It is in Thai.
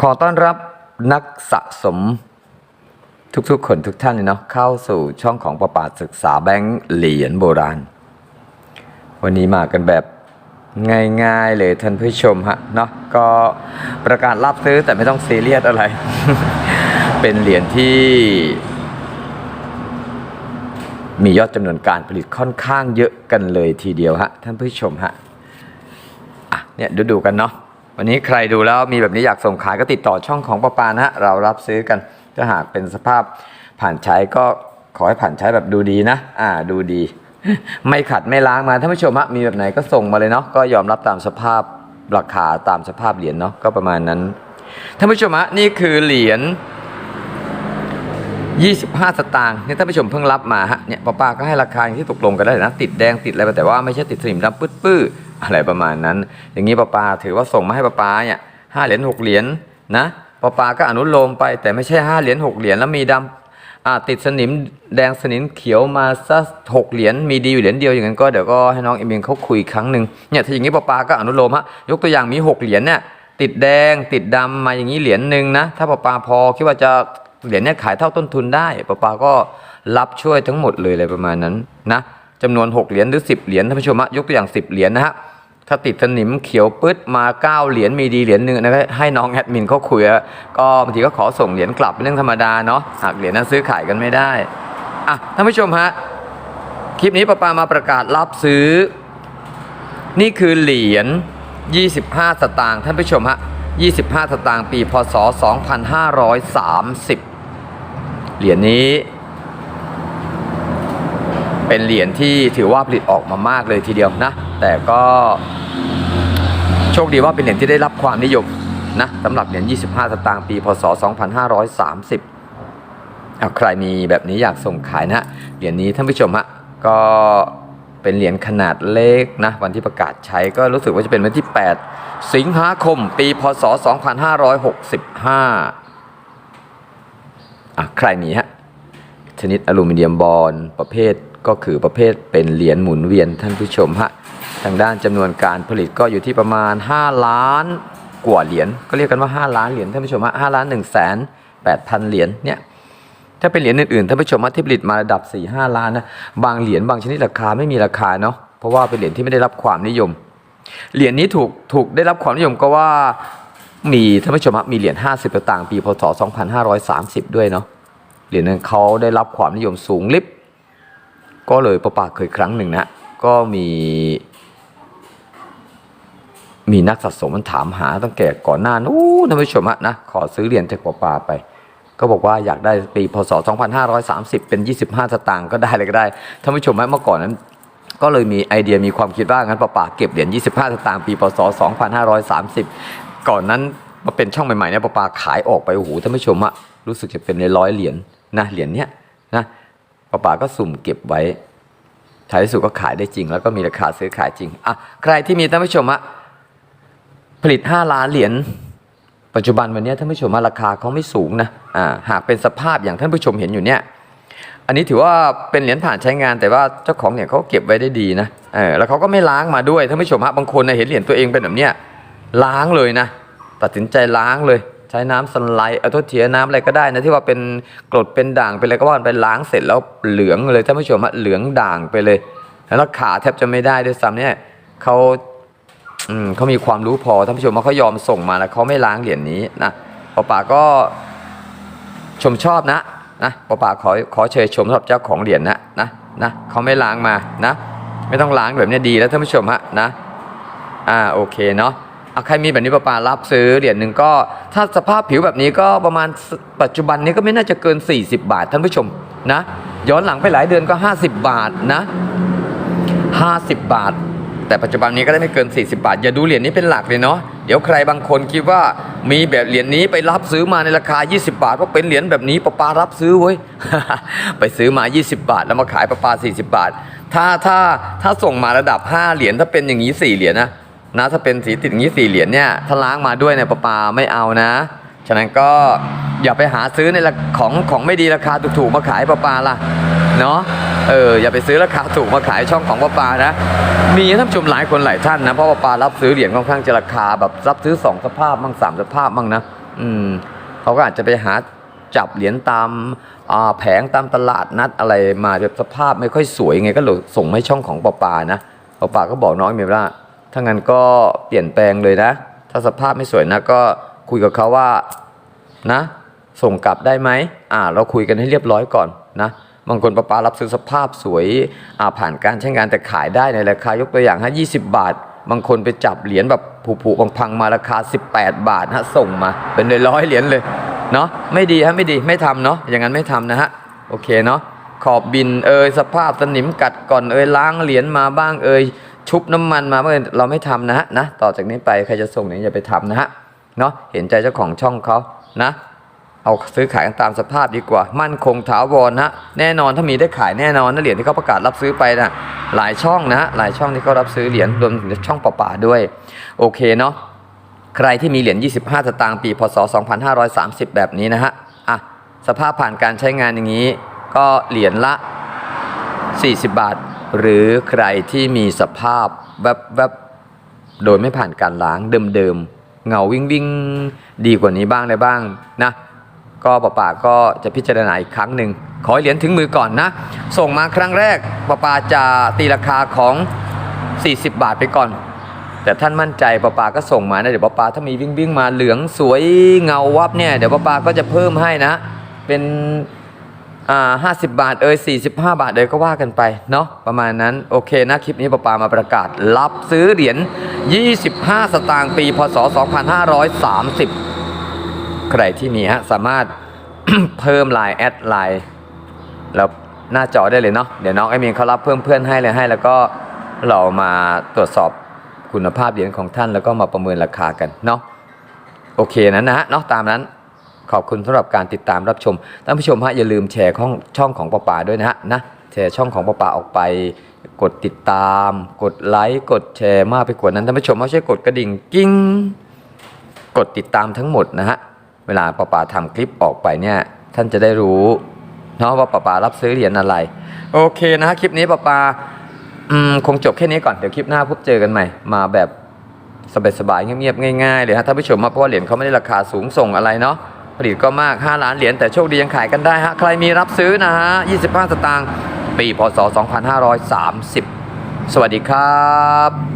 ขอต้อนรับนักสะสมทุกๆ คนทุกท่านเลยเนาะเข้าสู่ช่องของประปาศึกษาแบงค์เหรียญโบราณ วันนี้มากันแบบง่ายๆเลยท่านผู้ชมฮะเนาะก็ประกาศรับซื้อแต่ไม่ต้องซีเรียสอะไร เป็นเหรียญที่ มียอดจำนวนการผลิตค่อนข้างเยอะกันเลยทีเดียวฮะท่านผู้ชมฮะอะเนี่ยดูดูๆกันเนาะ วันนี้ใครดูแล้วมีแบบนี้อยากส่งขายก็ติดต่อช่องของปะปานะฮะเรารับซื้อกันถ้าหากเป็นสภาพผ่านใช้ก็ขอให้ผ่านใช้แบบดูดีนะ อ่าดูดี ไม่ขัดไม่ล้างมาท่านผู้ชมฮะมีแบบไหนก็ส่งมาเลยเนาะก็ยอมรับตามสภาพราคาตามสภาพเหรียญเนาะก็ประมาณนั้นท่านผู้ชมฮะนี่คือเหรียญ25 สตางค์เนี่ยท่านผู้ชมเพิ่งรับมาฮะเนี่ยป้าป้าก็ให้ราคาที่ตกลงกันได้นะ ติดแดงติดอะไรไปแต่ว่าไม่ใช่ติดสนิมดำปื้ด อะไรประมาณนั้น อย่างนี้ป้าปาถือว่าส่งมาให้ป้าปาเนี่ยห้าเหรียญหกเหรียญนะป้าปาก็อนุโลมไป แต่ไม่ใช่ห้าเหรียญหกเหรียญแล้วมีดำอ่าติดสนิมแดงสนิมเขียวมาสักหกเหรียญมีดีอยู่เหรียญเดียวอย่างนั้นก็เดี๋ยวก็ให้น้องเอมินเขาคุยอีกครั้งหนึ่งเนี่ยถ้าอย่างนี้ป้าปาก็อนุโลมฮะยกตัวอย่างมีหกเหรียญเนี่ยติดแดงติดดำมาอย่างนี้เหรียญหนึ่งนะถ้าป้าปาพอคิดว่าจะเหรียญเนี่ยขายเท่าต้นทุนได้ป้าปาก็รับช่วยทั้งหมดเลยอะไรประมาณนั้นนะจำนวน 6 เหรียญหรือ 10 เหรียญท่านผู้ชมยกตัวอย่าง 10 เหรียญนะฮะ ถ้าติดสนิมเขียวปึ๊ดมา9เหรียญมีดีเหรียญหนึ่งนะครับให้น้องแอดมินเขาคุยก็บางทีก็ขอส่งเหรียญกลับเป็นเรื่องธรรมดาเนาะหากเหรียญนั้นซื้อขายกันไม่ได้อะท่านผู้ชมฮะคลิปนี้ป้าปามาประกาศรับซื้อ นี่คือเหรียญ 25 สตางค์ท่านผู้ชมฮะ 25 สตางค์ปีพศ 2530 เหรียญนี้ เป็นเหรียญที่ถือว่าผลิตออกมามากเลยทีเดียวนะ แต่ก็โชคดีว่าเป็นเหรียญที่ได้รับความนิยมนะสำหรับเหรียญ 25 สตางค์ปี พศ 2530เอาใครมีแบบนี้อยากส่งขายนะเหรียญนี้ท่านผู้ชมฮะก็เป็นเหรียญขนาดเล็กนะวันที่ประกาศใช้ก็รู้สึกว่าจะเป็นวันที่ 8 สิงหาคม ปี พศ 2565อะใครมีฮะชนิดอลูมิเนียมบอลประเภทก็คือประเภทเป็นเหรียญหมุนเวียนท่านผู้ชมฮะางด้านจำนวนการผลิตก็อยู่ที่ประมาณ 5 ล้านกว่าเหรียญก็เรียกกันว่า 5 ล้านเหรียญท่านผู้ชมฮะ5ล้าน1แสน8พันเหรียญเนี่ยถ้าเป็นเหรียญอื่นๆท่านผู้ชมฮะที่ผลิตมาระดับ4 5ล้านนะบางเหรียญบางชนิดราคาไม่มีราคาเนาะเพราะว่าเป็นเหรียญที่ไม่ได้รับความนิยม เหรียญนี้ถูกถูกได้รับความนิยมก็ว่ามีท่านผู้ชมฮะมีเหรียญ50สตางปีพศ 2530 ด้วยเนาะเหรียญนั้นเขาได้รับความนิยมสูงลิบก็เลยประปาเคยครั้งหนึ่งนะก็มี มีนักสะสมมันถามหาตั้งแต่ก่อนหน้านู้นท่านผู้ชมฮะนะขอซื้อเหรียญจากประปาไป ก็บอกว่าอยากได้ปีพศ 2530 เป็น 25 สตางค์ก็ได้เลยก็ได้ท่านผู้ชมฮะเมื่อก่อนนั้น ก็เลยมีไอเดียมีความคิดว่างั้นประปาเก็บเหรียญ 25 สตางค์ปีพศ 2530 ก่อนนั้นมาเป็นช่องใหม่ๆเนี่ยประปาขายออกไปโอ้โหท่านผู้ชมอะรู้สึกจะเป็นในร้อยเหรียญนะเหรียญเนี้ยนะประปาก็สุ่มเก็บไว้ท้ายที่สุดก็ขายได้จริง แล้วก็มีราคาซื้อขายจริงอะใครที่มีท่านผู้ชมอะ ผลิต 5 ล้านเหรียญปัจจุบันวันนี้ท่านผู้ชมราคาเขาไม่สูงนะอ่าหากเป็นสภาพอย่างท่านผู้ชมเห็นอยู่เนี่ยอันนี้ถือว่าเป็นเหรียญผ่านใช้งานแต่ว่าเจ้าของเนี่ยเขาเก็บไว้ได้ดีนะเออแล้วเขาก็ไม่ล้างมาด้วยท่านผู้ชมฮะบางคนนะเห็นเหรียญตัวเองเป็นแบบเนี้ยล้างเลยนะ ตัดสินใจล้างเลย ใช้น้ำสไลด์เอาทษเทียน้ำอะไรก็ได้นะที่ว่าเป็นกรดเป็นด่างเป็นอะไรก็ว่าไปล้างเสร็จแล้วเหลืองเลยท่านผู้ชมฮะเหลืองด่างไปเลย แล้วขาแทบจะไม่ได้ด้วยซ้ำเนี่ยเขา อืมเขามีความรู้พอท่านผู้ชมว่าเขายอมส่งมาแล้วเขาไม่ล้างเหรียญนี้นะป้าป่าก็ชมชอบนะนะป้าป่าขอขอเชยชมสำหรับเจ้าของเหรียญนะนะนะเขาไม่ล้างมานะ ไม่ต้องล้างแบบนี้ดีแล้วท่านผู้ชมฮะนะอ่าโอเคเนาะเอาใครมีแบบนี้ป้าป่ารับซื้อเหรียญหนึ่งก็ ถ้าสภาพผิวแบบนี้ก็ประมาณปัจจุบันนี้ก็ไม่น่าจะเกิน 40 บาทท่านผู้ชมนะย้อนหลังไปหลายเดือนก็ 50 บาทนะ 50 บาท แต่ปัจจุบันนี้ก็ได้ไม่เกิน 40 บาท อย่าดูเหรียญนี้เป็นหลักเลยเนาะเดี๋ยวใครบางคนคิดว่ามีแบบเหรียญนี้ไปรับซื้อมาในราคา 20 บาท ก็เป็นเหรียญแบบนี้ประปารับซื้อเว้ยไปซื้อมา 20 บาท แล้วมาขายประปา 40 บาท ถ้าถ้าถ้าส่งมาระดับ 5 เหรียญถ้าเป็นอย่างนี้ 4 เหรียญนะนะถ้าเป็นสีติดอย่างนี้ 4 เหรียญเนี่ยถ้าล้างมาด้วยเนี่ยประปาไม่เอานะ ฉะนั้นก็อย่าไปหาซื้อในราของของไม่ดีราคาถูกๆมาขายประปาล่ะ เนาะเอออย่าไปซื้อราคาถูกมาขายช่องของประปานะ มีท่านผู้ชมหลายคนหลายท่านนะเพราะว่าปารับซื้อเหรียญค่อนข้างจะราคาแบบรับซื้อสองสภาพมั่งสามสภาพมั่งนะอืมเขาก็อาจจะไปหาจับเหรียญตามาแผงตามตลาดนัดอะไรมาแบบสภาพไม่ค่อยสวยไงก็ส่งมาให้ช่องของปอปานะปอปาก็บอกน้องเมียว่าถ้างั้นก็เปลี่ยนแปลงเลยนะ ถ้าสภาพไม่สวยนะก็คุยกับเขาว่านะ ส่งกลับได้ไหมอ่า เราคุยกันให้เรียบร้อยก่อนนะ บางคนปะปารับซื้อสภาพสวยผ่านการใช้งานแต่ขายได้ในราคายกตัวอย่างฮะ20 บาท บางคนไปจับเหรียญแบบผุๆพังๆมาราคา 18 บาทฮะส่งมา เป็นร้อยเหรียญเลยเนาะไม่ดีฮะไม่ดีไม่ทำเนาะอย่างนั้นไม่ทำนะฮะโอเคเนาะขอบบินเอยสภาพสนิมกัดก่อนเอยล้างเหรียญมาบ้างเอยชุบน้ำมันมาบ้างเอยเราไม่ทำนะฮะนะต่อจากนี้ไปใครจะส่งเนี่ยอย่าไปทำนะฮะเนาะเห็นใจเจ้าของช่องเขานะ เอาซื้อขายกันตามสภาพดีกว่า มั่นคงถาวรนะแน่นอนถ้ามีได้ขายแน่นอนนะเหรียญที่เขาประกาศรับซื้อไปนะหลายช่องนะหลายช่องที่เขารับซื้อเหรียญรวมถึงช่องป่าๆด้วย โอเคเนาะใครที่มีเหรียญ25สตางค์ปีพศ 2530 แบบนี้นะฮะอะสภาพผ่านการใช้งานอย่างนี้ ก็เหรียญละ 40 บาท หรือใครที่มีสภาพแบบแบบโดยไม่ผ่านการล้างเดิมๆเงาวิ่งวิ่งๆดีกว่านี้บ้างได้บ้างนะ ก็ป้าป่าก็จะพิจารณาอีกครั้งหนึ่งขอให้เหรียญถึงมือก่อนนะ ส่งมาครั้งแรกป้าป่าจะตีราคาของ 40 บาทไปก่อน แต่ท่านมั่นใจป้าป่าก็ส่งมานะเดี๋ยวป้าป่าถ้ามีวิ่งวิ่งมาเหลืองสวยเงาวับเนี่ยเดี๋ยวป้าป่าก็จะเพิ่มให้นะ เป็นอ่าห้าสิบาทเอยสี่สิบห้าบาทเอยก็ว่ากันไปเนาะประมาณนั้นโอเคนะคลิปนี้ปาปามาประกาศ รับซื้อเหรียญ 25 สตางค์ปี พศ 2530 ใครที่มีฮะสามารถเพิ่มไลน์แอดไลน์แล้วหน้าจอได้เลยเนาะเดี๋ยวน้องไอมีนเขารับเพิ่มเพื่อนให้เลยให้ แล้วก็เรามาตรวจสอบคุณภาพเหรียญของท่านแล้วก็มาประเมินราคากันเนาะโอเคนั้นนะฮะเนาะตามนั้น ขอบคุณสำหรับการติดตามรับชมท่านผู้ชมฮะอย่าลืมแชร์ช่องช่องของป้าป่าด้วยนะฮะนะแชร์ช่องของป้าป่าออกไป กดติดตาม กดไลค์กดแชร์มากไปกว่านั้นท่านผู้ชมไม่ใช่วยกดกระดิ่งกิ้งกดติดตามทั้งหมดนะฮะ เวลาป้าป่าทำคลิปออกไปเนี่ยท่านจะได้รู้เนาะว่าป้าป่ารับซื้อเหรียญอะไร โอเคนะคลิปนี้ป้าป่าอืมคงจบแค่นี้ก่อนเดี๋ยวคลิปหน้าพบเจอกันใหม่ มาแบบสบายๆเงียบๆง่ายๆเลยฮะท่านผู้ชมมาเพราะว่าเหรียญเขาไม่ได้ราคาสูงส่งอะไรเนาะผลิตก็มาก 5 ล้านเหรียญแต่โชคดียังขายกันได้ฮะใครมีรับซื้อนะฮะ 25 สตางค์ปีพศ 2530 สวัสดีครับ